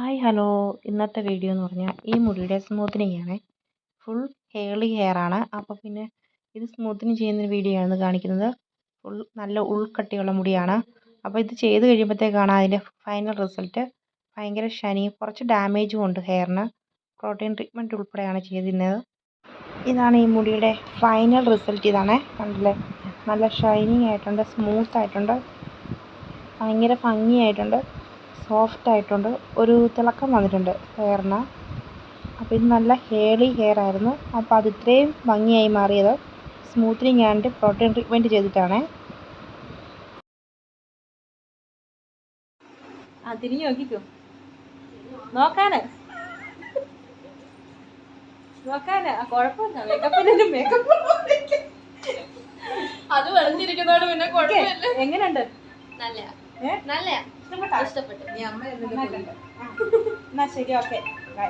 Hi hello. ഇന്നത്തെ video എന്ന് പറഞ്ഞാൽ ഈ മുടിയുടെ സ്മൂത്തനിങ് ആണ് ഫുൾ ഹെയർലി ഹെയർ ആണ്. അപ്പോൾ പിന്നെ ഇത് സ്മൂത്തനിങ് ചെയ്യുന്ന വീഡിയോ ആണ് കാണിക്കുന്നത്. ഫുൾ നല്ല ഉൾക്കട്ടിയുള്ള മുടിയാണ്. അപ്പോൾ ഇത് ചെയ്ത് കഴിയുമ്പോഴത്തേക്കാണ് അതിന്റെ ഫൈനൽ റിസൾട്ട്. ഭയങ്കര ഷനി കുറച്ച് ഡാമേജും ഉണ്ട് ഹെയറിന്. പ്രോട്ടീൻ ട്രീറ്റ്മെന്റ് ഉൾപ്പെടെയാണ് ചെയ്തിരുന്നത്. ഇതാണ് ഈ മുടിയുടെ ഫൈനൽ റിസൾട്ട് ഇതാണ്. കണ്ടില്ലേ? നല്ല ഷൈനിങ് ആയിട്ടുണ്ട് സ്മൂത്ത് ആയിട്ടുണ്ട് ഭയങ്കര ഭംഗിയായിട്ടുണ്ട്. സോഫ്റ്റ് ആയിട്ടുണ്ട്. ഒരു തിളക്കം വന്നിട്ടുണ്ട് ഹെയറിന് അപ്പോൾ ഇത് നല്ല ഹെയർലി ഹെയർ ആയിരുന്നു. അപ്പോൾ അത് ഇത്രയും ഭംഗിയായി മാറിയത്. സ്മൂത്തനിങ് ആൻഡ് പ്രോട്ടീൻ ട്രീറ്റ്മെന്റ് ചെയ്തിട്ടാണ്. ആ തിരിഞ്ഞു നോക്കിക്കോ. നോക്കാന്. നോക്കാന്. ആ കുഴപ്പമില്ല. മേക്കപ്പിലും മേക്കപ്പ് അത് വെളുത്തിരിക്കുന്നോണ്ട് പിന്നെ കുഴപ്പമില്ല. എങ്ങനെയുണ്ട്? നല്ലയാ ഏ? നല്ലയാ ഇഷ്ടപ്പെട്ടോ? ഇഷ്ടപ്പെട്ടു. എന്നാ ശരി ഓക്കെ. ബൈ.